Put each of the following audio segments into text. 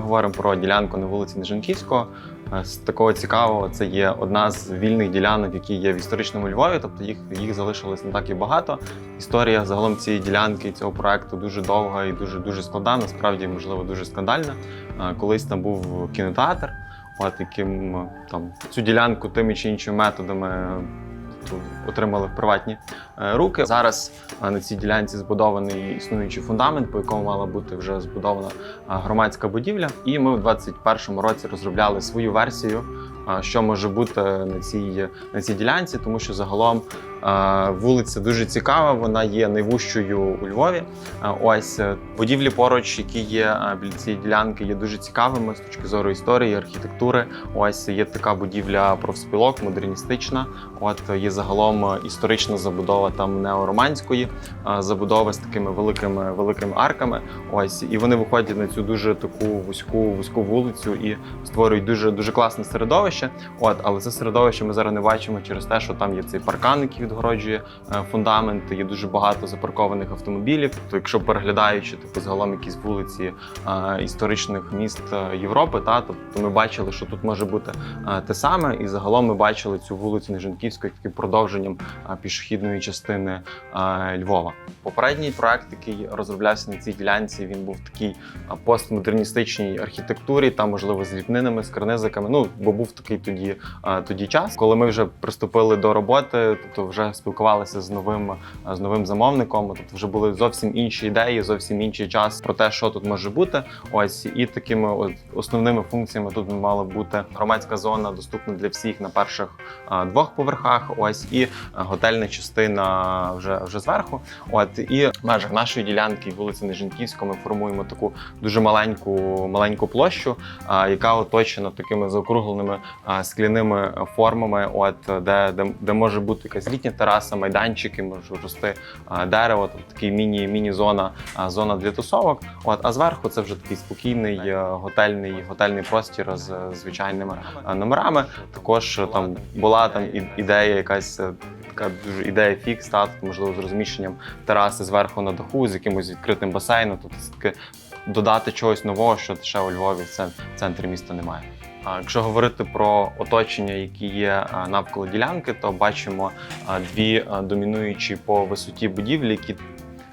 говоримо про ділянку на вулиці Нежанківського, е, з такого цікавого це є одна з вільних ділянок, які є в історичному Львові. Тобто їх, їх залишилось не так і багато. Історія загалом цієї ділянки, цього проекту дуже довга і дуже дуже складна. Насправді, можливо, дуже скандальна. Е, Колись там був кінотеатр, от яким е, там цю ділянку тими чи іншими методами. Отримали в приватні е, руки. Зараз е, на цій ділянці збудований існуючий фундамент, по якому мала бути вже збудована е, громадська будівля. І ми в 2021 році розробляли свою версію, що може бути на цій, на цій ділянці, тому що загалом вулиця дуже цікава, вона є найвужчою у Львові. Ось е, будівлі поруч, які є біля цієї ділянки, є дуже цікавими з точки зору історії, архітектури. Ось є така будівля профспілок, модерністична. От є загалом е, історична забудова там неороманської забудови з такими великими великими арками. Ось і вони виходять на цю дуже таку вузьку вузьку вулицю і створюють дуже дуже класне середовище. От, але це середовище ми зараз не бачимо через те, що там є цей паркан, який відгороджує е, фундамент. Є дуже багато запаркованих автомобілів. То якщо переглядаючи типу загалом якісь вулиці е, історичних міст е, Європи, та тобто ми бачили, що тут може бути те саме, і загалом ми бачили цю вулицю Нежанківську як таким продовженням пішохідної частини Львова. Попередній проект, який розроблявся на цій ділянці, він був такий постмодерністичній архітектурі, там можливо з ліпнинами, з карнизиками. Ну бо був такий тоді, е, тоді час, коли ми вже приступили до роботи, тобто вже спілкувалися з новим з новим замовником. Тобто вже були зовсім інші ідеї, зовсім інший час про те, що тут може бути. Ось і такими основними функціями тут мала бути громадська зона, доступна для всіх на перших двох поверхах. Ось і готельна частина вже вже зверху. От і в межах нашої ділянки вулиці Нежинківського ми формуємо таку дуже маленьку маленьку площу, яка оточена такими заокругленими скляними формами, от де, де, де може бути якась літня тераса, майданчики, може рости дерево, такий міні міні зона для тусовок. От а зверху це вже такий спокійний е, готельний готельний простір з е, звичайними е, номерами. Також там була там ідея, якась така дуже ідея фікс, та можливо з розміщенням тераси зверху на даху, з якимось відкритим басейном. Тобто таке додати чогось нового, що ще у Львові в центрі міста немає. Якщо говорити про оточення, які є навколо ділянки, то бачимо дві домінуючі по висоті будівлі, які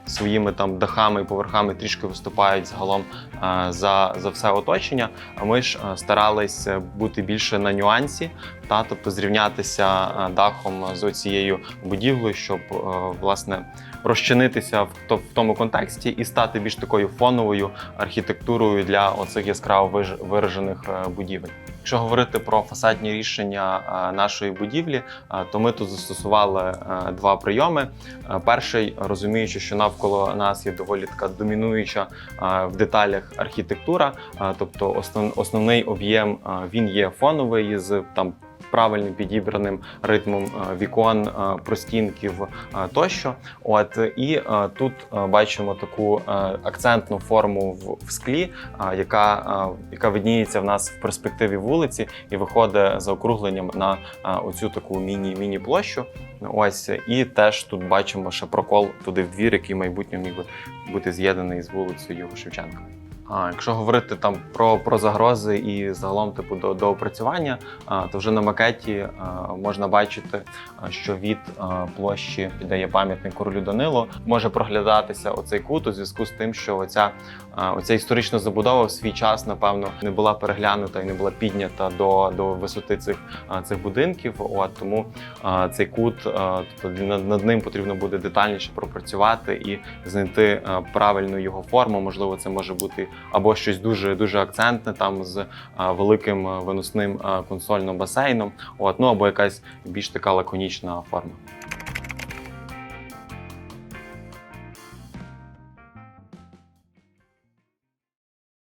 своїми там дахами і поверхами трішки виступають загалом за, за все оточення. А ми ж а, старались е, бути більше на нюансі, та тобто зрівнятися дахом з цією будівлею, щоб е, власне розчинитися в то- в тому контексті і стати більш такою фоновою архітектурою для оцих яскраво виражених е, будівель. Якщо говорити про фасадні рішення нашої будівлі, то ми тут застосували два прийоми. Перший, розуміючи, що навколо нас є доволі така домінуюча в деталях архітектура, тобто основ, основний об'єм він є фоновий з там. Правильним підібраним ритмом е, вікон, е, простінків е, тощо. От і тут бачимо таку акцентну форму в, склі, яка, яка видніється в нас в перспективі вулиці і виходить за округленням на оцю таку міні міні площу. Ось і теж тут бачимо ще прокол туди в двір, який в майбутньому міг би бути з'єднаний з вулицею Шевченка. А якщо говорити там про, про загрози і загалом типу до, до опрацювання, то вже на макеті можна бачити, що від площі, де є пам'ятник королю Данилу, може проглядатися оцей кут у зв'язку з тим, що оця, оця історична забудова в свій час, напевно, не була переглянута і не була піднята до, до висоти цих, цих будинків. От тому цей кут, тобто над, над ним потрібно буде детальніше пропрацювати і знайти правильну його форму. Можливо, це може бути або щось дуже дуже акцентне, там з а, великим виносним а, консольним басейном, от ну або якась більш така лаконічна форма.